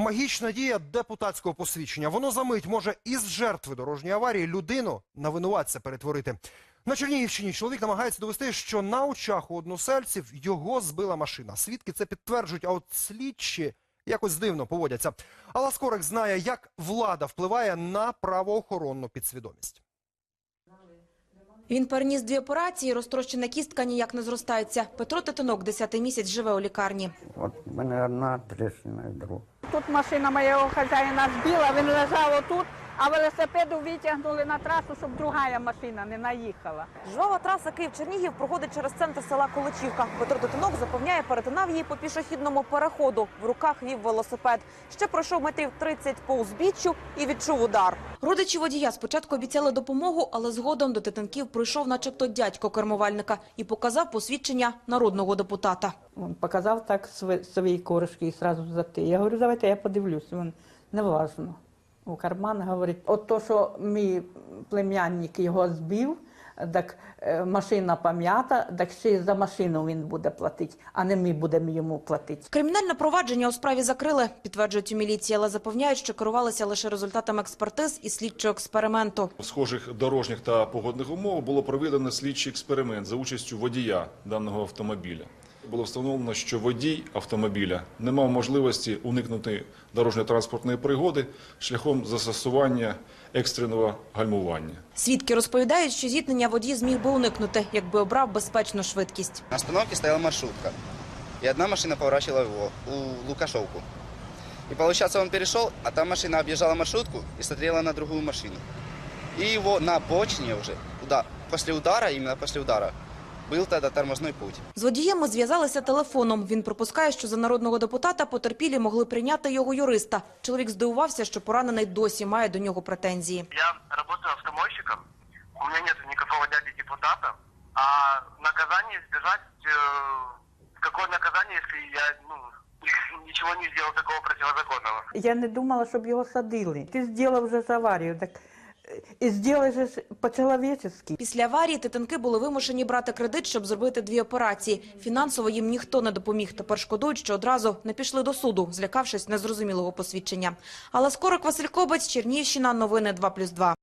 Магічна дія депутатського посвідчення. Воно за мить може із жертви дорожньої аварії людину на винуватця перетворити. На Чернігівщині чоловік намагається довести, що на очах у односельців його збила машина. Свідки це підтверджують, а от слідчі якось дивно поводяться. Алла Скорик знає, як влада впливає на правоохоронну підсвідомість. Він переніс дві операції, розтрощена кістка ніяк не зростається. Петро Титинок 10 місяць живе у лікарні. От в мене одна тріщина і друга. Тут машина моєго хазяїна збила, він лежав отут, а велосипеду витягнули на трасу, щоб друга машина не наїхала. Жвава траса Київ-Чернігів проходить через центр села Колочівка. Петро Титинок запевняє, перетинав її по пішохідному переходу. В руках вів велосипед. Ще пройшов метрів 30 по узбіччю і відчув удар. Родичі водія спочатку обіцяли допомогу, але згодом до Титинків прийшов начебто дядько кермувальника і показав посвідчення народного депутата. Він показав так сви- свої коришки і одразу за те. Я говорю, давайте я подивлюсь. Він не важно. У карман говорить, от то, що мій племянник його збив, так е, машина пам'ята, так ще й за машину він буде платити, а не ми будемо йому платити. Кримінальне провадження у справі закрили, підтверджують у міліції, але запевняють, що керувалися лише результатами експертиз і слідчого експерименту. В схожих дорожніх та погодних умовах було проведено слідчий експеримент за участю водія даного автомобіля. Було встановлено, що водій автомобіля не мав можливості уникнути дорожньо-транспортної пригоди шляхом застосування екстреного гальмування. Свідки розповідають, що зіткнення водій зміг би уникнути, якби обрав безпечну швидкість. На остановке стояла маршрутка. И одна машина поворачивала его, у Лукашовку. И получается, он перешел, а там машина объезжала маршрутку и смотрела на другую машину. И его на обочине уже, удар, после удара, именно после удара, был тогда тормозной путь. З водієм ми зв'язалися телефоном. Він припускає, що за народного депутата потерпілі могли прийняти його юриста. Чоловік здивувався, що поранений досі має до нього претензії. Я работаю автомойщиком, у меня нет никакого дяди депутата, а наказание избежать, э, какое наказание, если я ну, ничего не сделал такого противозаконного? Я не думала, щоб його садили. Ти зробив вже аварію, так і зробив же по-чоловічески. Після аварії титанки були вимушені брати кредит, щоб зробити дві операції. Фінансово їм ніхто не допоміг. Тепер шкодують, що одразу не пішли до суду, злякавшись незрозумілого посвідчення. Але скоро Василь Кобець, Чернігівщина, новини 2+,2.